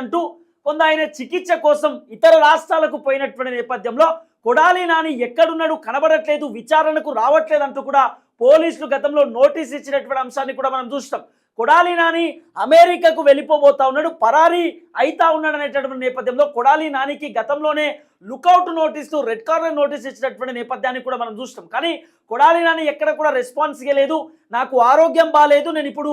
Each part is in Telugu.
అంటూ కొంత ఆయన చికిత్స కోసం ఇతర రాష్ట్రాలకు పోయినటువంటి నేపథ్యంలో కొడాలి నాని ఎక్కడున్నాడు కనబడట్లేదు విచారణకు రావట్లేదు అంటూ కూడా పోలీసులు గతంలో నోటీస్ ఇచ్చినటువంటి అంశాన్ని కూడా మనం చూస్తాం. కొడాలి నాని అమెరికాకు వెళ్ళిపోబోతా ఉన్నాడు పరారీ అయితా ఉన్నాడు అనేటటువంటి నేపథ్యంలో కొడాలి నానికి గతంలోనే lookout notice red corner notice ఇచ్చినటువంటి నేపథ్యాన్ని కూడా మనం చూస్తాం. కానీ కొడాలి నాని ఎక్కడ కూడా రెస్పాన్స్ లేదు నాకు ఆరోగ్యం బాగాలేదు నేను ఇప్పుడు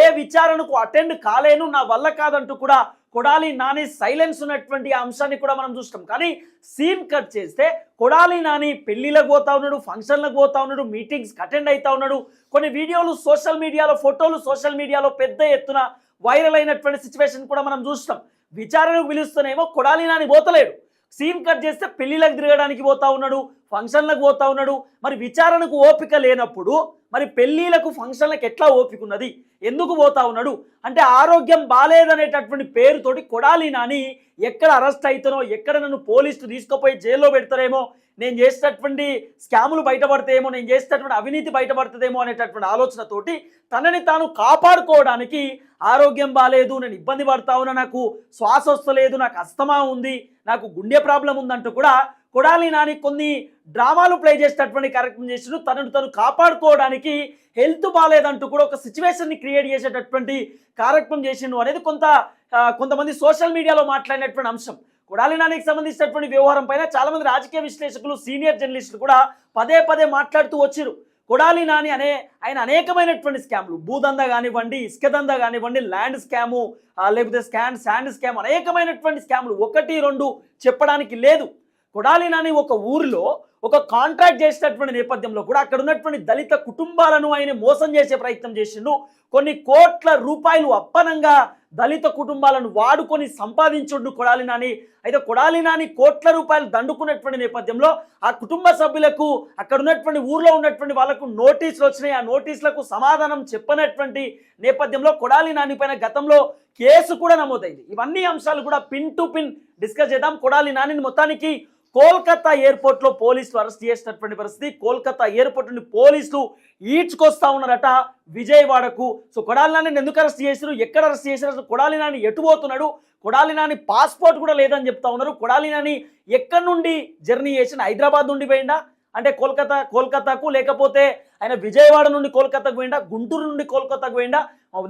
ఏ విచారణకు అటెండ్ కాలేను నా వల్ల కాదంటూ కూడా కొడాలి నాని సైలెన్స్ ఉన్నటువంటి అంశాన్ని కూడా మనం చూస్తాం. కానీ సీన్ కట్ చేస్తే కొడాలి నాని పెళ్ళిలకు పోతా ఉన్నాడు ఫంక్షన్లకు పోతా ఉన్నాడు మీటింగ్స్కి అటెండ్ అవుతా ఉన్నాడు. కొన్ని వీడియోలు సోషల్ మీడియాలో ఫోటోలు సోషల్ మీడియాలో పెద్ద ఎత్తున వైరల్ అయినటువంటి సిచ్యువేషన్ కూడా మనం చూస్తాం. విచారణకు పిలుస్తూనేమో కొడాలి నాని పోతలేడు. సీన్ కట్ చేస్తే పెళ్ళిలకు తిరగడానికి పోతా ఉన్నాడు ఫంక్షన్లకు పోతా ఉన్నాడు. మరి విచారణకు ఓపిక లేనప్పుడు మరి పెళ్ళిలకు ఫంక్షన్లకు ఎట్లా ఓపిక ఉన్నది? ఎందుకు పోతా ఉన్నాడు? అంటే ఆరోగ్యం బాగాలేదనేటటువంటి పేరుతోటి కొడాలి నాని ఎక్కడ అరెస్ట్ అవుతానో ఎక్కడ నన్ను పోలీసులు తీసుకుపోయి జైల్లో పెడతారేమో నేను చేసేటటువంటి స్కాములు బయటపడతాయేమో నేను చేసేటటువంటి అవినీతి బయటపడుతుందేమో అనేటటువంటి ఆలోచనతోటి తనని తాను కాపాడుకోవడానికి ఆరోగ్యం బాగాలేదు నేను ఇబ్బంది పడతా ఉన్నా నాకు శ్వాస వస్తలేదు నాకు అస్తమా ఉంది నాకు గుండె ప్రాబ్లం ఉందంటూ కూడా కొడాలి నాని కొన్ని డ్రామాలు ప్లే చేసేటటువంటి కార్యక్రమం చేసిన తనను తను కాపాడుకోవడానికి హెల్త్ బాగాలేదంటూ కూడా ఒక సిచ్యువేషన్ని క్రియేట్ చేసేటటువంటి కార్యక్రమం చేసిండు అనేది కొంత కొంతమంది సోషల్ మీడియాలో మాట్లాడినటువంటి అంశం. కొడాలి నానికి సంబంధించినటువంటి వ్యవహారం పైన రాజకీయ విశ్లేషకులు సీనియర్ జర్నలిస్టులు కూడా పదే పదే మాట్లాడుతూ వచ్చారు కొడాలి నాని అనే ఆయన అనేకమైనటువంటి స్కామ్లు. భూదంద కానివ్వండి ఇసుక దంద కానివ్వండి ల్యాండ్ స్కాము లేకపోతే స్కాన్ శాండ్ స్కామ్ అనేకమైనటువంటి స్కామ్లు. ఒకటి రెండు చెప్పడానికి లేదు. కొడాలి నాని ఒక ఊరిలో ఒక కాంట్రాక్ట్ చేసినటువంటి నేపథ్యంలో కూడా అక్కడ ఉన్నటువంటి దళిత కుటుంబాలను ఆయన మోసం చేసే ప్రయత్నం చేసిండు. కొన్ని కోట్ల రూపాయలు అప్పనంగా దళిత కుటుంబాలను వాడుకొని సంపాదించుండు కొడాలి నాని. అయితే కొడాలి నాని కోట్ల రూపాయలు దండుకున్నటువంటి నేపథ్యంలో ఆ కుటుంబ సభ్యులకు అక్కడ ఉన్నటువంటి ఊర్లో ఉన్నటువంటి వాళ్ళకు నోటీసులు వచ్చినాయి. ఆ నోటీసులకు సమాధానం చెప్పనటువంటి నేపథ్యంలో కొడాలి నాని పైన గతంలో కేసు కూడా నమోదైంది. ఇవన్నీ అంశాలు కూడా పిన్ టు పిన్ డిస్కస్ చేద్దాం. కొడాలి నానిని మొత్తానికి కోల్కతా ఎయిర్పోర్ట్లో పోలీసులు అరెస్ట్ చేసినటువంటి పరిస్థితి. కోల్కతా ఎయిర్పోర్ట్ నుండి పోలీసులు ఈడ్చుకొస్తా ఉన్నారట విజయవాడకు. సో కొడాలి నాని ఎందుకు అరెస్ట్ చేశారు? ఎక్కడ అరెస్ట్ చేశారు? కొడాలినాని కొడాలి నాని ఎటు పోతున్నాడు? కొడాలి నాని పాస్పోర్ట్ కూడా లేదని చెప్తా ఉన్నారు. కొడాలి నాని ఎక్కడి నుండి జర్నీ చేసిన హైదరాబాద్ నుండి పోయిందా అంటే కోల్కతా కోల్కతాకు లేకపోతే ఆయన విజయవాడ నుండి కోల్కతాకు పోయిండా గుంటూరు నుండి కోల్కతాకు పోయిండా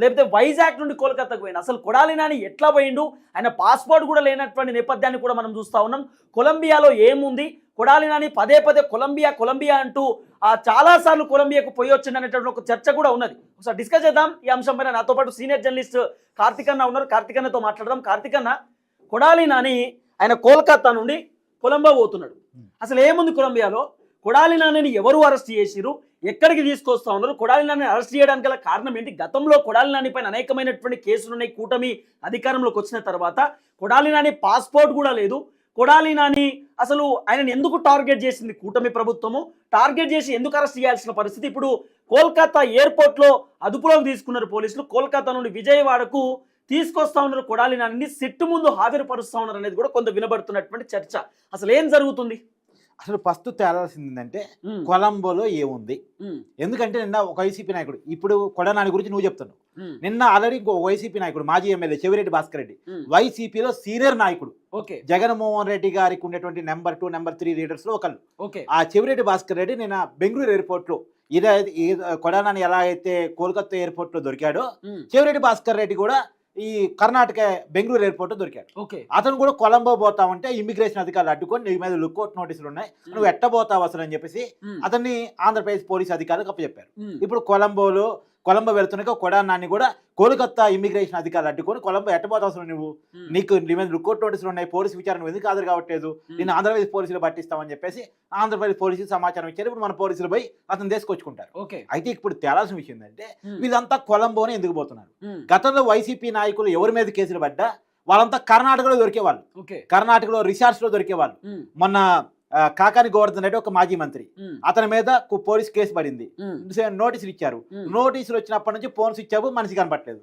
లేకపోతే వైజాగ్ నుండి కోల్కతాకు పోయిండా? అసలు కొడాలి నాని ఎట్లా పోయిండు? ఆయన పాస్పోర్ట్ కూడా లేనటువంటి నేపథ్యాన్ని కూడా మనం చూస్తా ఉన్నాం. కొలంబియాలో ఏముంది? కొడాలి నాని పదే పదే కొలంబియా కొలంబియా అంటూ ఆ చాలాసార్లు కొలంబియాకు పోయి వచ్చిండు అనేటువంటి ఒక చర్చ కూడా ఉన్నది. ఒకసారి డిస్కస్ చేద్దాం ఈ అంశం పైన. నాతో పాటు సీనియర్ జర్నలిస్ట్ కార్తికన్న ఉన్నారు. కార్తికన్నతో మాట్లాడదాం. కార్తికన్న కొడాలి నాని ఆయన కోల్కతా నుండి కొలంబో పోతున్నాడు. అసలు ఏముంది కొలంబియాలో? కొడాలి నాన్నని ఎవరు అరెస్ట్ చేసిరు ఎక్కడికి తీసుకొస్తా ఉన్నారు? కొడాలి నాన్నని అరెస్ట్ చేయడానికి గల కారణం ఏంటి? గతంలో కొడాలి నాని పైన అనేకమైనటువంటి కేసులు ఉన్నాయి కూటమి అధికారంలోకి వచ్చిన తర్వాత కొడాలి నాని పాస్పోర్ట్ కూడా లేదు. కొడాలి నాని అసలు ఆయనను ఎందుకు టార్గెట్ చేసింది కూటమి ప్రభుత్వము? టార్గెట్ చేసి ఎందుకు అరెస్ట్ చేయాల్సిన పరిస్థితి? ఇప్పుడు కోల్కతా ఎయిర్పోర్ట్లో అదుపులోకి తీసుకున్నారు పోలీసులు. కోల్కతా నుండి విజయవాడకు తీసుకొస్తా ఉన్నారు కొడాలి నాని సిట్టు ముందు హాజరుపరుస్తా ఉన్నారు అనేది కూడా కొంత వినబడుతున్నటువంటి చర్చ. అసలు ఏం జరుగుతుంది? అసలు ఫస్ట్ తేలాల్సింది ఏంటంటే కొలంబోలో ఏముంది? ఎందుకంటే నిన్న ఒక వైసీపీ నాయకుడు ఇప్పుడు కొడనాని గురించి నువ్వు చెప్తున్నావు. ఉమ్, నిన్న ఆల్రెడీ ఇంకో వైసీపీ నాయకుడు మాజీ ఎమ్మెల్యే చెవిరెడ్డి భాస్కర్ రెడ్డి. వైసీపీలో సీనియర్ నాయకుడు. ఓకే. జగన్మోహన్ రెడ్డి గారికి ఉన్నటువంటి నెంబర్ టూ నెంబర్ త్రీ లీడర్స్లో ఒకళ్ళు. ఓకే. ఆ చెవిరెడ్డి భాస్కర్ రెడ్డి నిన్న బెంగళూరు ఎయిర్పోర్ట్లో ఇదే కొడానాని ఎలా అయితే కోల్కతా ఎయిర్పోర్ట్లో దొరికాడో చెవిరెడ్డి భాస్కర్ రెడ్డి కూడా ఈ కర్ణాటక బెంగళూరు ఎయిర్పోర్ట్ దొరికాడు. ఓకే. అతను కూడా కొలంబో పోతా ఉంటే ఇమిగ్రేషన్ అధికారులు అడ్డుకొని నీ మీద లుక్అవుట్ నోటీసులు ఉన్నాయి. నువ్వు ఎట్ట పోతావు అసలు అని చెప్పేసి అతన్ని ఆంధ్రప్రదేశ్ పోలీస్ అధికారులకు అప్పచెప్పారు. ఇప్పుడు కొలంబోలో కొలంబో వెళ్తున్నాక కొడానాన్ని కూడా కోల్కతా ఇమిగ్రేషన్ అధికారులు అడ్డుకొని కొలంబో ఎట్టబోతావు అసలు నువ్వు నీకు నీ మీద నోటీసులు ఉన్నాయి పోలీసు విచారణ నువ్వు ఎందుకు హాజరు కావట్లేదు? నేను ఆంధ్రప్రదేశ్ పోలీసులు పట్టిస్తామని చెప్పేసి ఆంధ్రప్రదేశ్ పోలీసులు సమాచారం ఇచ్చారు. ఇప్పుడు మన పోలీసులు పోయి అతను తీసుకొచ్చుకుంటారు. ఓకే. అయితే ఇప్పుడు తేలాల్సిన విషయం ఏంటంటే వీళ్ళంతా కొలంబోనే ఎందుకు పోతున్నారు? గతంలో వైసీపీ నాయకులు ఎవరి మీద కేసులు పడ్డా? వాళ్ళంతా కర్ణాటకలో దొరికేవాళ్ళు. కర్ణాటకలో రిసార్ట్స్లో దొరికేవాళ్ళు మొన్న కాకాని గోవర్ధన్ రెడ్డి ఒక మాజీ మంత్రి. అతని మీద పోలీస్ కేసు పడింది. నోటీసులు ఇచ్చారు. నోటీసులు వచ్చినప్పటి నుంచి ఫోన్స్ ఇచ్చావు మనిషి కనపట్లేదు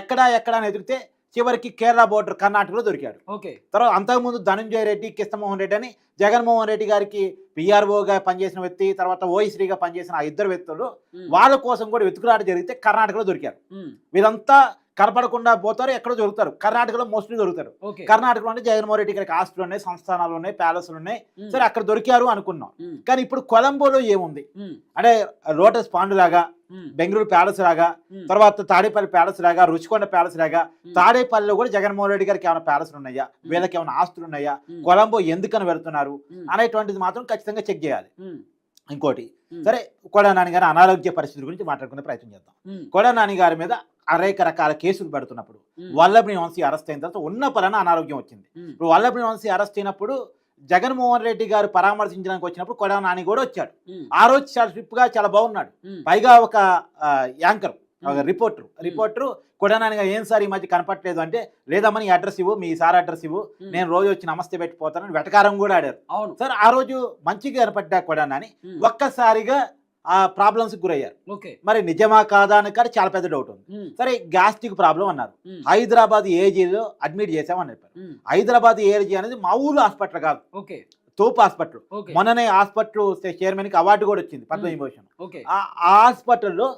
ఎక్కడా ఎక్కడా అని ఎదిగితే చివరికి కేరళ బోర్డర్ కర్ణాటకలో దొరికాడు. తర్వాత అంతకుముందు ధనంజయ రెడ్డి కృష్ణమోహన్ రెడ్డి అని జగన్మోహన్ రెడ్డి గారికి పిఆర్ఓగా పనిచేసిన వ్యక్తి తర్వాత ఓఈశ్రీగా పనిచేసిన ఆ ఇద్దరు వ్యక్తులు వాళ్ళ కోసం కూడా వెతుకులాట జరిగితే కర్ణాటకలో దొరికారు. వీళ్ళంతా కనపడకుండా పోతారు ఎక్కడో దొరుకుతారు. కర్ణాటకలో మోస్ట్లీ దొరుకుతారు. కర్ణాటకలో అంటే జగన్మోహన్ రెడ్డి గారికి ఆస్తులు ఉన్నాయి సంస్థానాలు ఉన్నాయి ప్యాలెస్లు ఉన్నాయి. సరే అక్కడ దొరికారు అనుకున్నాం. కానీ ఇప్పుడు కొలంబోలో ఏముంది? అంటే లోటస్ పాండు లాగా బెంగళూరు ప్యాలెస్ లాగా తర్వాత తాడేపల్లి ప్యాలెస్ లాగా రుచికొండ ప్యాలెస్ లాగా తాడేపల్లిలో కూడా జగన్మోహన్ రెడ్డి గారికి ఏమైనా ప్యాలెస్లు ఉన్నాయా? వీళ్ళకి ఏమైనా ఆస్తులు ఉన్నాయా? కొలంబో ఎందుకని వెళ్తున్నారు? అనేటువంటిది మాత్రం ఖచ్చితంగా చెక్ చేయాలి. ఇంకోటి సరే కొడా నాని గారి అనారోగ్య పరిస్థితి గురించి మాట్లాడుకునే ప్రయత్నం చేద్దాం. కొడా నాని గారి మీద అనేక రకాల కేసులు పెడుతున్నప్పుడు వల్లభని వంశీ అరెస్ట్ అయిన తర్వాత ఉన్న పలాన అనారోగ్యం వచ్చింది. ఇప్పుడు వల్లభని వంశీ అరెస్ట్ అయినప్పుడు జగన్మోహన్ రెడ్డి గారు పరామర్శించడానికి వచ్చినప్పుడు కొడా నాని కూడా వచ్చాడు. ఆ రోజు చాలా స్ట్రిప్గా చాలా బాగున్నాడు. పైగా ఒక యాంకర్ ఒక రిపోర్టర్. రిపోర్టర్ కొడా నాని గారు ఏం సార్ ఈ మధ్య కనపట్లేదు అంటే లేదమ్మా నీ అడ్రస్ ఇవ్వు మీ సార్ అడ్రస్ ఇవ్వు నేను రోజు వచ్చి నమస్తే పెట్టిపోతానని వెటకారం కూడా ఆడారు. అవును. సార్ ఆ రోజు మంచిగా కనపడ్డా కొడా నాని. ఉమ్, ఒక్కసారిగా ఆ ప్రాబ్లమ్స్ గురయ్యారు. మరి నిజమా కాదా అని కానీ చాలా పెద్ద డౌట్ ఉంది. సరే గ్యాస్ట్రిక్ ప్రాబ్లం అన్నారు. హైదరాబాద్ ఏజీలో అడ్మిట్ చేసామని చెప్పారు. హైదరాబాద్ ఏజీ అనేది మామూలు హాస్పిటల్ కాదు. తోపు హాస్పిటల్ మొన్ననే హాస్పిటల్ చైర్మన్కి అవార్డు కూడా వచ్చింది పద్మవిభూషణ్ ఆ హాస్పిటల్లో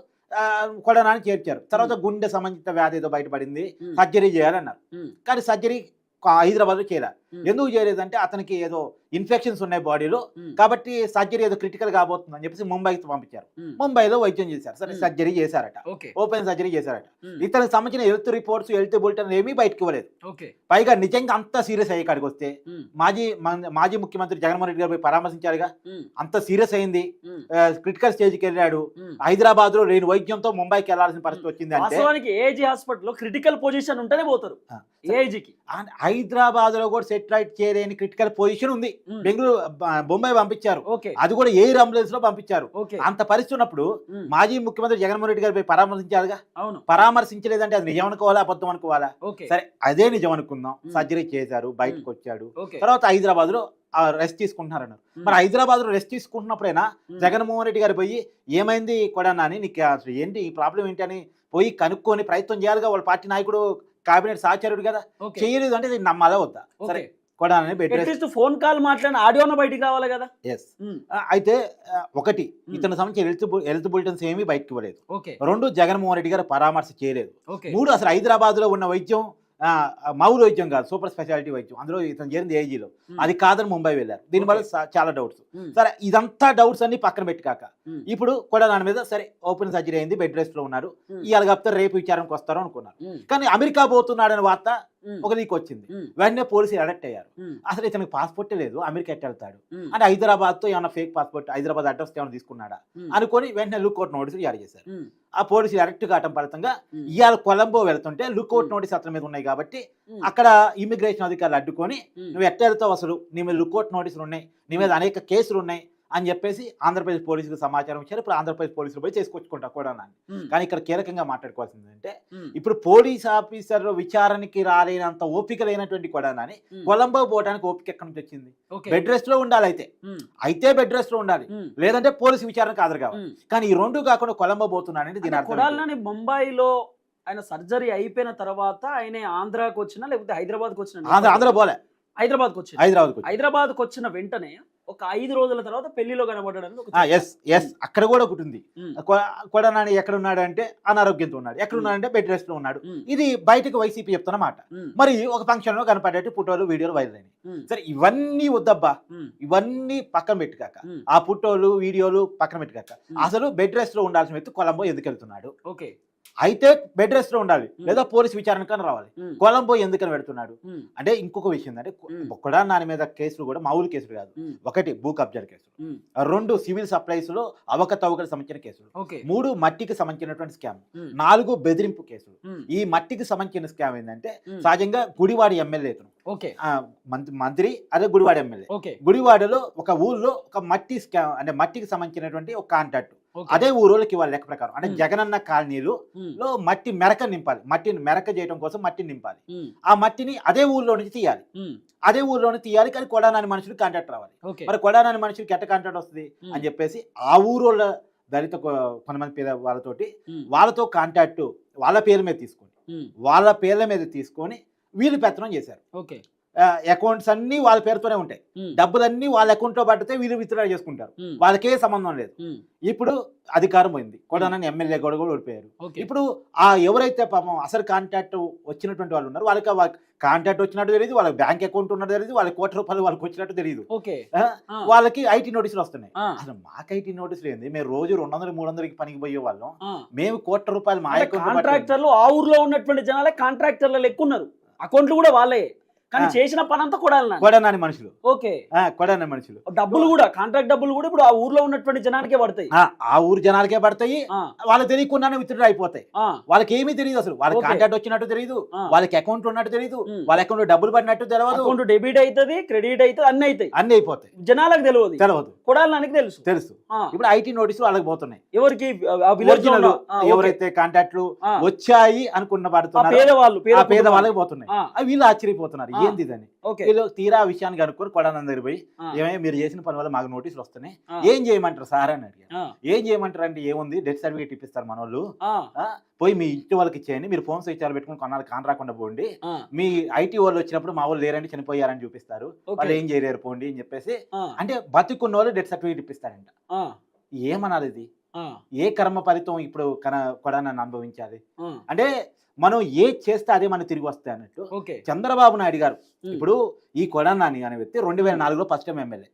కూడా నాని చేర్చారు. తర్వాత గుండె సంబంధిత వ్యాధి ఏదో బయటపడింది సర్జరీ చేయాలన్నారు. కానీ సర్జరీ హైదరాబాద్లో చేయాలి. ఎందుకు చేయలేదంటే అతనికి ఏదో ఇన్ఫెక్షన్స్ ఉన్నాయి బాడీలో కాబట్టి సర్జరీ ఏదో క్రిటికల్ కాబోతుంది అని చెప్పేసి ముంబైకి పంపించారు. ముంబైలో వైద్యం చేశారు. సరే. సర్జరీ చేశారట. ఓపెన్ సర్జరీ చేశారట. ఇతనికి సంబంధించిన హెల్త్ రిపోర్ట్స్ హెల్త్ బులెటిన్ ఏమీ బయటకు ఇవ్వలేదు. పైగా నిజంగా అంత సీరియస్ అయ్యే కాడికి వస్తే మాజీ మాజీ ముఖ్యమంత్రి జగన్మోహన్ రెడ్డి గారు పరామర్శించారుగా? అంత సీరియస్ అయింది. క్రిటికల్ స్టేజ్కి వెళ్ళాడు. హైదరాబాద్లో లేని వైద్యంతో ముంబైకి వెళ్ళాల్సిన పరిస్థితి వచ్చింది అంటే ఏజీ హాస్పిటల్లో క్రిటికల్ పొజిషన్ ఉంటేనే పోతారు. ఏజీకి హైదరాబాద్లో కూడా సెటిలైట్ చేయలేని క్రిటికల్ పొజిషన్ ఉంది. బెంగళూరు బ- బొంబాయి పంపించారు. అది కూడా ఎయిర్ అంబులెన్స్లో పంపించారు. అంత పరిస్థితి ఉన్నప్పుడు ఉమ్, మాజీ ముఖ్యమంత్రి జగన్మోహన్ రెడ్డి గారు పోయి పరామర్శించారుగా? అవును. పరామర్శించలేదంటే అది నిజం అనుకోవాలా అబద్ధం అనుకోవాలా? సరే అదే నిజం అనుకుందాం. సర్జరీ చేశారు బయటకు వచ్చాడు. తర్వాత హైదరాబాద్లో రెస్ట్ తీసుకుంటున్నారన్నారు. ఉమ్, మరి హైదరాబాద్లో రెస్ట్ తీసుకుంటున్నప్పుడైనా జగన్మోహన్ రెడ్డి గారు పోయి ఏమైంది కూడా నాని నీకు అసలు ఏంటి ఈ ప్రాబ్లం ఏంటి అని పోయి కనుక్కొని ప్రయత్నం చేయాలిగా వాళ్ళ పార్టీ నాయకుడు కేబినెట్ సహచరుడు కదా? చేయలేదు అంటే నమ్మాలా వద్దా? సరే కొడాలని అట్లీస్ట్ ఫోన్ కాల్ మాట్లాడిన ఆడియోన బయటికి రావాలి కదా? ఎస్ ఉమ్, అయితే ఒకటి ఉమ్. ఇతను సంబంధించి హెల్త్ హెల్త్ బులెటిన్స్ ఏమీ బయటకు ఇవ్వలేదు. రెండు జగన్మోహన్ రెడ్డి గారు పరామర్శ చేయలేదు. మూడు అసలు హైదరాబాద్లో ఉన్న వైద్యం ఆ, మౌలు వైద్యం కాదు సూపర్ స్పెషాలిటీ వైద్యం. అందులో ఇతను చేరింది ఏజీలో అది కాదని ముంబై వెళ్ళారు. దీనివల్ల చాలా డౌట్స్. సరే ఇదంతా డౌట్స్ అన్ని పక్కన పెట్టి కాక. ఉమ్, ఇప్పుడు కూడా దాని మీద సరే ఓపెన్ సర్జరీ అయింది బెడ్ రెస్ట్లో ఉన్నారు ఇవాళ కాకపోతే రేపు విచారణకు వస్తారు అనుకున్నారు. కానీ అమెరికా పోతున్నాడని వార్త ఒక లీక్ వచ్చింది. వెంటనే పోలీసులు అరెక్ట్ అయ్యారు. అసలు ఇతనికి పాస్పోర్టే లేదు అమెరికా ఎట్ట వెళ్తాడు? ఉమ్, అంటే హైదరాబాద్తో ఏమైనా ఫేక్ పాస్పోర్ట్ హైదరాబాద్ అడ్రస్ ఏమైనా తీసుకున్నాడా? అనుకొని వెంటనే లుక్అవుట్ నోటీసులు జారీ చేశారు. ఆ పోలీసులు అరెక్ట్ కావటం ఫలితంగా ఇవాళ కొలంబో వెళ్తుంటే లుక్అవుట్. నోటీస్ అతని మీద ఉన్నాయి కాబట్టి అక్కడ ఇమిగ్రేషన్ అధికారులు అడ్డుకొని నువ్వు ఎట్ట వెళ్తావు అసలు? నీ మీద లుక్అవుట్ నోటీసులు ఉన్నాయి. నీ మీద అనేక కేసులు ఉన్నాయి. అని చెప్పేసి ఆంధ్రప్రదేశ్ పోలీసులకు సమాచారం ఇచ్చారు. ఇప్పుడు ఆంధ్రప్రదేశ్ పోలీసులు పోయి చేసుకొచ్చుకుంటా కూడా. ఉమ్, కానీ ఇక్కడ కీలకంగా మాట్లాడుకోవాల్సింది అంటే ఇప్పుడు పోలీస్ ఆఫీసర్ విచారణకి రాలేనంత ఓపిక లేనటువంటి కొడానని ఉమ్, కొలంబో పోవడానికి ఓపిక ఎక్కడి నుంచి వచ్చింది? బెడ్ రెస్ట్లో ఉండాలి అయితే. అయితే బెడ్ రెస్ట్లో ఉండాలి లేదంటే పోలీసు విచారణకు హాజరు కావాలి. కానీ ఈ రెండు కాకుండా కొలంబో పోతున్నాడని దీని అర్థం ముంబైలో ఆయన సర్జరీ అయిపోయిన తర్వాత ఆయన ఆంధ్రాకి వచ్చినా లేకపోతే హైదరాబాద్కి వచ్చిన? ఆంధ్ర ఆంధ్ర పోలే. హైదరాబాద్కి వచ్చిన హైదరాబాద్ హైదరాబాద్కి వచ్చిన వెంటనే ఒక ఐదు రోజుల తర్వాత పెళ్ళిలో కనబడడానికి ఎస్ ఎస్ అక్కడ కూడా ఒకటి ఉంది. కొడనాని ఎక్కడ ఉన్నాడు అంటే అనారోగ్యంతో ఉన్నాడు. ఎక్కడ ఉన్నాడంటే బెడ్ రెస్ట్లో ఉన్నాడు ఇది బయటకు వైసీపీ చెప్తున్న మాట. ఉమ్, మరి ఒక ఫంక్షన్లో కనపడేట్టు ఫోటోలు వీడియోలు వైరల్ అయినాయి. సరే ఇవన్నీ వద్దబ్బా. ఇవన్నీ పక్కన పెట్టుకాక. ఆ ఫోటోలు వీడియోలు పక్కన పెట్టుకాక. అసలు బెడ్ రెస్ట్లో ఉండాల్సిన వ్యక్తి కొలంబో ఎందుకు వెళ్తున్నాడు? ఓకే. అయితే బెడ్ రెస్ట్లో ఉండాలి. లేదా పోలీస్ విచారణకని రావాలి. కొలంబో ఎందుకని పెడుతున్నాడు? అంటే ఇంకొక విషయం అంటే ఉమ్. కూడా నాని మీద కేసులు కూడా మామూలు కేసులు కాదు. ఒకటి భూ కబ్జాల కేసులు. రెండు సివిల్ సప్లైస్లో అవకతవకలకు సంబంధించిన కేసులు. మూడు మట్టికి సంబంధించినటువంటి స్కామ్. నాలుగు బెదిరింపు కేసులు. ఈ మట్టికి సంబంధించిన స్కామ్ ఏంటంటే సహజంగా గుడివాడి ఎమ్మెల్యే మంత్రి- అదే గుడివాడ ఎమ్మెల్యే. గుడివాడలో ఒక ఊర్లో ఒక మట్టి స్కామ్ అంటే మట్టికి సంబంధించినటువంటి ఒక కాంట్రాక్ట్. ఓకే అదే ఊరోళ్ళకి ఇవ్వాలి లెక్క ప్రకారం. అంటే. జగనన్న కాలనీలో లో మట్టి మెరక నింపాలి. మట్టిని మెరక చేయడం కోసం మట్టిని నింపాలి. ఆ మట్టిని అదే ఊర్లో నుంచి తీయాలి. అదే ఊర్లోనే తీయాలి కానీ కొడానాని మనుషులకు కాంట్రాక్ట్ రావాలి. మరి కొడానాని మనుషులకి ఎట్ట కాంట్రాక్ట్ వస్తుంది అని చెప్పేసి ఆ ఊరోళ్ళ దళిత కొంతమంది పేద వాళ్ళతోటి వాళ్ళతో కాంటాక్ట్ వాళ్ళ పేరు మీద తీసుకొని ఉమ్, వాళ్ళ పేర్ల మీద తీసుకొని వీళ్ళు పెత్తనం చేశారు. ఓకే. అకౌంట్స్ అన్ని వాళ్ళ పేరుతోనే ఉంటాయి. ఉమ్, డబ్బులన్నీ వాళ్ళ అకౌంట్లో పడితే వీళ్ళు విత్డ్రా చేసుకుంటారు. ఉమ్, వాళ్ళకే సంబంధం లేదు. ఉమ్, ఇప్పుడు అధికారం పోయింది. కొడానని ఎమ్మెల్యే కూడా కూడా ఓడిపోయారు. ఇప్పుడు ఆ ఎవరైతే పాపం అసలు కాంటాక్ట్ వచ్చినటువంటి వాళ్ళు ఉన్నారు వాళ్ళకి కాంటాక్ట్ వచ్చినట్టు తెలియదు వాళ్ళకి బ్యాంక్ అకౌంట్ ఉన్నట్టు తెలియదు వాళ్ళకి కోటి రూపాయలు వాళ్ళకి వచ్చినట్టు తెలియదు వాళ్ళకి ఐటీ నోటీసులు వస్తున్నాయి. అసలు మాకు ఐటీ నోటీసులు ఏంది? మేము రోజు రెండు వందలు మూడు వందలకి పనికి పోయే వాళ్ళం. మేము కోట్ల రూపాయలు మా కాంట్రాక్టర్లు ఆ ఊర్లో ఉన్నటువంటి జనాలే కాంట్రాక్టర్లు లెక్క ఉన్నారు. అకౌంట్లు కూడా వాళ్ళే కానీ. చేసిన పని అంతా కొడాలి కొడనాని మనుషులు. ఓకే. కొడనాని మనుషులు. డబ్బులు కూడా కాంట్రాక్ట్ డబ్బులు కూడా ఇప్పుడు ఆ ఊర్లో ఉన్నటువంటి జనానికే పడతాయి. ఆ, ఊరు జనాలకే పడతాయి. ఆ, వాళ్ళకి తెలియకుండానే విత్డ్రా అయిపోతాయి. వాళ్ళకి ఏమీ తెలియదు అసలు. వాళ్ళకి. కాంటాక్ట్ వచ్చినట్టు తెలియదు. వాళ్ళకి అకౌంట్ ఉన్నట్టు తెలియదు. వాళ్ళ అకౌంట్ డబ్బులు పడినట్టు తెలియదు అకౌంట్ డెబిట్ అవుతుంది క్రెడిట్ అవుతుంది అన్ని అవుతాయి అన్ని అయిపోతాయి. జనాలకు తెలియదు తెలియదు కొడాలనానికి తెలుసు. తెలుసు. ఇప్పుడు ఐటీ నోటీసులు వాళ్ళకి పోతున్నాయి. ఎవరికి. ఎవరైతే కాంటాక్ట్లు ఆ, వచ్చాయి అనుకున్న పడుతున్నారు పేదవాళ్ళు ఆ పేద కుటుంబాలు. వాళ్ళకి పోతున్నాయి. వీళ్ళు ఆశ్చర్యపోతున్నారు. ఏంది ఇదని? వీళ్ళు తీరా విషయాన్ని కనుక్కొని కొడానంద దగ్గర పోయి ఏమయ్య మీరు చేసిన పని వల్ల మాకు నోటీసులు వస్తున్నాయి. ఏం చేయమంటారు సార్? అని అడిగారు. ఏం చేయమంటారు అంటే ఏముంది? డెత్ సర్టిఫికేట్ ఇప్పిస్తారు మన వాళ్ళు పోయి మీ ఇంటి వాళ్ళకి ఇచ్చేయండి. మీరు ఫోన్ స్విచ్చాలు పెట్టుకుని కొన్నాళ్ళు కాన్ రాకుండా పోండి. మీ ఐటీ వాళ్ళు వచ్చినప్పుడు మా వాళ్ళు లేరండి చనిపోయారని చూపిస్తారు. వాళ్ళు ఏం చేయలేరు పోండి అని చెప్పేసి అంటే బతుకున్న వాళ్ళు డెత్ సర్టిఫికేట్ ఇప్పిస్తారంట. ఏమనాలి ఇది ఏ కర్మ ఫలితం ఇప్పుడు కన కూడా నన్ను అనుభవించాలి అంటే మనం ఏ చేస్తే అదే మనకు తిరిగి వస్తాయి అన్నట్టు చంద్రబాబు నాయుడు గారు ఇప్పుడు ఈ కొడానాని అనే వ్యక్తి రెండు వేల నాలుగులో ఫస్ట్ టైం ఎమ్మెల్యే.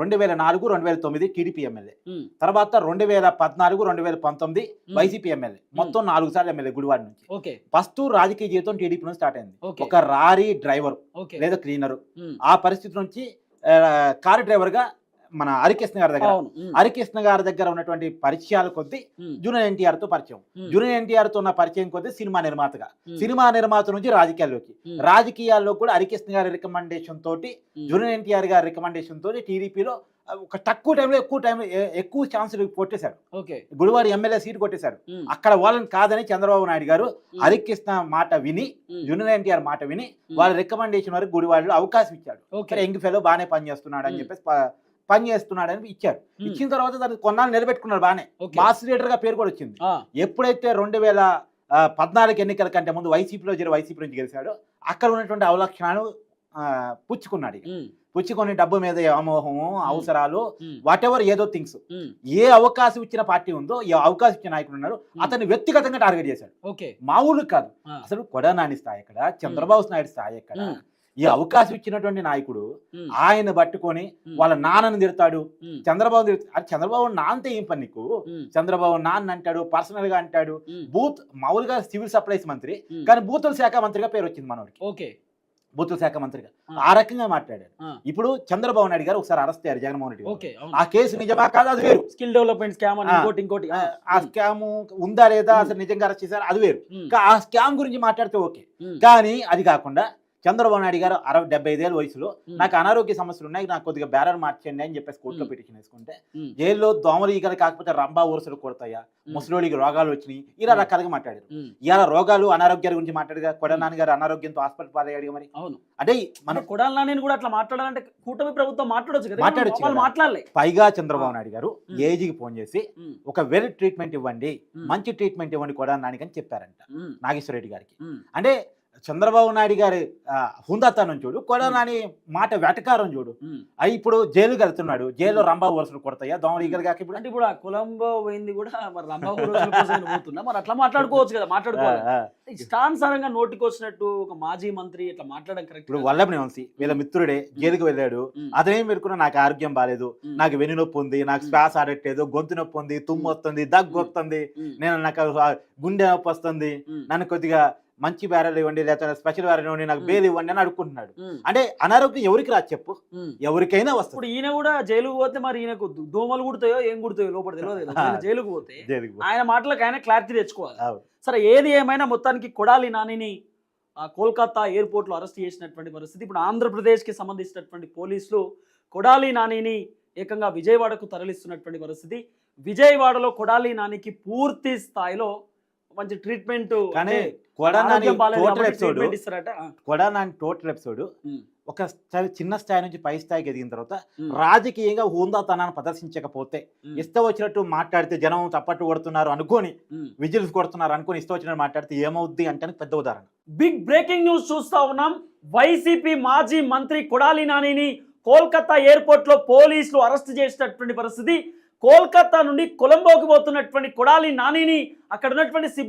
రెండు వేల నాలుగు రెండు వేల తొమ్మిది టీడీపీ ఎమ్మెల్యే. తర్వాత రెండు వేల పద్నాలుగు రెండు వేల పంతొమ్మిది వైసీపీ ఎమ్మెల్యే. మొత్తం నాలుగు సార్లు ఎమ్మెల్యే గుడివాడ నుంచి. ఫస్ట్ రాజకీయ జీవితం టీడీపీ నుంచి స్టార్ట్ అయింది. ఒక రారీ డ్రైవర్ లేదా క్లీనర్. ఆ పరిస్థితి నుంచి కారు డ్రైవర్గా మన హరికృష్ణ గారి దగ్గర. హరికృష్ణ గారి దగ్గర ఉన్నటువంటి పరిచయాల కొద్దీ జూనియర్ ఎన్టీఆర్తో పరిచయం. జూనియర్ ఎన్టీఆర్తో ఉన్న పరిచయం కొద్దీ సినిమా నిర్మాతగా. సినిమా నిర్మాత నుంచి రాజకీయాల్లోకి. రాజకీయాల్లో కూడా హరికృష్ణ గారి రికమెండేషన్ తోటి జూనియర్ ఎన్టీఆర్ గారి రికమెండేషన్ తోటి టీడీపీలో ఒక తక్కువ టైంలో ఎక్కువ టైంలో ఎక్కువ ఛాన్సులు కొట్టేశాడు. ఓకే. గుడివాడ ఎమ్మెల్యే సీట్ కొట్టేశాడు. అక్కడ వాళ్ళని కాదని చంద్రబాబు నాయుడు గారు హరికృష్ణ మాట విని జూనియర్ ఎన్టీఆర్ మాట విని వాళ్ళ రికమెండేషన్ వరకు గుడివాడలో అవకాశం ఇచ్చాడు. యంగ్ ఫెలో బాగానే పని చేస్తున్నాడు అని. చెప్పేసి పని చేస్తున్నాడు అని ఇచ్చారు ఇచ్చిన తర్వాత దాన్ని కొన్నాళ్ళు నిలబెట్టుకున్నారు బాగానే. ఓకే. మాస్ లీడర్గా పేరు కూడా వచ్చింది. ఎప్పుడైతే రెండు వేల పద్నాలుగు ఎన్నికల కంటే ముందు వైసీపీలో జరిగి వైసీపీ నుంచి గెలిచాడో అక్కడ ఉన్నటువంటి అవలక్షణాలు పుచ్చుకున్నాడు పుచ్చుకొని డబ్బు మీద వ్యామోహము అవసరాలు వాట్ ఎవర్ ఏదో థింగ్స్ ఏ అవకాశం ఇచ్చిన పార్టీ ఉందో ఏ అవకాశం ఇచ్చిన నాయకుడు ఉన్నారో అతన్ని వ్యక్తిగతంగా టార్గెట్ చేశాడు. మామూలు కాదు. అసలు కొడానాని స్థాయి ఎక్కడ? చంద్రబాబు నాయుడు స్థాయి ఎక్కడ? ఈ అవకాశం ఇచ్చినటువంటి నాయకుడు ఆయన పట్టుకొని వాళ్ళ నాన్నని తిడతాడు. చంద్రబాబు తిడతాడు చంద్రబాబు నాన్నతో ఏం పని నీకు? చంద్రబాబు నాన్న అంటాడు. పర్సనల్గా అంటాడు బూత్ మామూలుగా సివిల్ సప్లైస్ మంత్రి కానీ బూతుల శాఖ మంత్రిగా పేరు వచ్చింది మనోడికి. ఓకే. బూతుల శాఖ మంత్రిగా. ఆ. రకంగా మాట్లాడాడు. ఆ, ఇప్పుడు చంద్రబాబు నాయుడు గారు ఒకసారి అరెస్ట్ అయ్యారు జగన్మోహన్ రెడ్డి. ఓకే ఆ కేసు నిజమా కాదు అది వేరు. స్కిల్ డెవలప్మెంట్ స్కామ్ ఇంకోటి ఇంకోటి. ఆ, స్కామ్ ఉందా లేదా. అసలు నిజంగా అరెస్ట్ చేశారు? అది వేరు. ఆ స్కామ్ గురించి మాట్లాడితే ఓకే. కానీ అది కాకుండా చంద్రబాబు నాయుడు గారు అరవై డెబ్బై ఐదేళ్ళ వయసులో నాకు అనారోగ్య సమస్యలు ఉన్నాయి నాకు కొద్దిగా బ్యారర్ మార్చండి అని చెప్పేసి కోర్టులో. పిటిషన్ వేసుకుంటే జైల్లో దోమలు ఈగలు కాకపోతే రంబా ఊరసలు కొడతాయా? ముసలోడికి రోగాలు వచ్చినాయి ఇలా. రకాలుగా మాట్లాడారు. ఇలా రోగాలు అనారోగ్యాల గురించి మాట్లాడగా కొడనాని గారు అనారోగ్యంతో హాస్పిటల్ పాలయ్యాడు మరి. అవును. అంటే మన మన కొడాల నేను కూడా అట్లా మాట్లాడాలంటే కూటమి ప్రభుత్వం మాట్లాడొచ్చు కదా మాట్లాడొచ్చు. మాట్లాడలే. పైగా చంద్రబాబు నాయుడు గారు. ఏజీకి ఫోన్ చేసి ఒక వెల్ ట్రీట్మెంట్ ఇవ్వండి మంచి ట్రీట్మెంట్ ఇవ్వండి కొడానానికి అని చెప్పారంట నాగేశ్వర రెడ్డి గారికి. అంటే చంద్రబాబు నాయుడు గారి ఆ, హుందాతనం చూడు కొడానాని మాట వెటకారం చూడు. అయి ఇప్పుడు జైలుకి వెళ్తున్నాడు. జైల్లో రంబా వరుసలు కొడతాయా? దోమలు ఈగలు కాక ఇప్పుడు? అంటే ఇప్పుడు ఆ కొలంబో పోయింది కూడా మరి పోతున్నా మరి అట్లా మాట్లాడుకోవచ్చు కదా మాట్లాడుకోవాలి. ఇష్టానుసారంగా నోటికి వచ్చినట్టు ఒక మాజీ మంత్రి ఇట్లా మాట్లాడడం కరెక్ట్ ఇప్పుడు వల్లభని వంశీ వీళ్ళ మిత్రుడే జైలుకి వెళ్ళాడు. అతనేం పెట్టుకున్నా నాకు ఆరోగ్యం బాగాలేదు నాకు వెన్ను నొప్పి ఉంది నాకు. శ్వాస ఆడట్లేదు గొంతు నొప్పి ఉంది తుమ్ము వస్తుంది దగ్గు వస్తుంది. నేను నాకు గుండె నొప్పి వస్తుంది. నన్ను కొద్దిగా మంచి బ్యారెల్ ఇవ్వండి లేదా స్పెషల్ బ్యారెల్ ఇవ్వండి నాకు. బేలు ఇవ్వండి అని అడుక్కుంటున్నాడు అంటే అనారోగ్యం ఎవరికి రాదు చెప్పు. ఎవరికైనా వస్తుంది ఇప్పుడు ఈయన కూడా జైలుకు పోతే మరి ఈయనకు దోమలు కుడతాయో ఏం కుడతాయో లోపల తెలియదు జైలుకు పోతే. ఆయన మాటలకు ఆయన క్లారిటీ తెచ్చుకోవాలి. సరే ఏది ఏమైనా మొత్తానికి కొడాలి నానిని ఆ కోల్కతా ఎయిర్పోర్ట్లో అరెస్ట్ చేసినటువంటి పరిస్థితి ఇప్పుడు ఆంధ్రప్రదేశ్కి సంబంధించినటువంటి పోలీసులు కొడాలి నానిని ఏకంగా విజయవాడకు తరలిస్తున్నటువంటి పరిస్థితి విజయవాడలో కొడాలి నానికి పూర్తి స్థాయిలో మంచి ట్రీట్మెంట్ కానీ కొడానాని టోటల్ ఎపిసోడ్ కొడానాని టోటల్ ఎపిసోడ్ ఉమ్, ఒక చిన్న స్థాయి నుంచి పై స్థాయికి ఎదిగిన తర్వాత రాజకీయంగా హోందాతనాన్ని ప్రదర్శించకపోతే ఇష్టం వచ్చినట్టు మాట్లాడితే జనం చప్పట్లు కొడుతున్నారు అనుకోని. విజిల్స్ కొడుతున్నారు అనుకోని ఇష్టం వచ్చినట్టు మాట్లాడితే ఏమవుద్ది అంటే పెద్ద ఉదాహరణ. బిగ్ బ్రేకింగ్ న్యూస్ చూస్తా ఉన్నాం. వైసీపీ మాజీ మంత్రి కొడాలి నానిని కోల్కతా ఎయిర్పోర్ట్లో పోలీసులు అరెస్ట్ చేసినటువంటి పరిస్థితి. కోల్కతా నుండి కొలంబోకి పోతున్నటువంటి కొడాలి నానిని అక్కడ ఉన్నటువంటి సిబ్బంది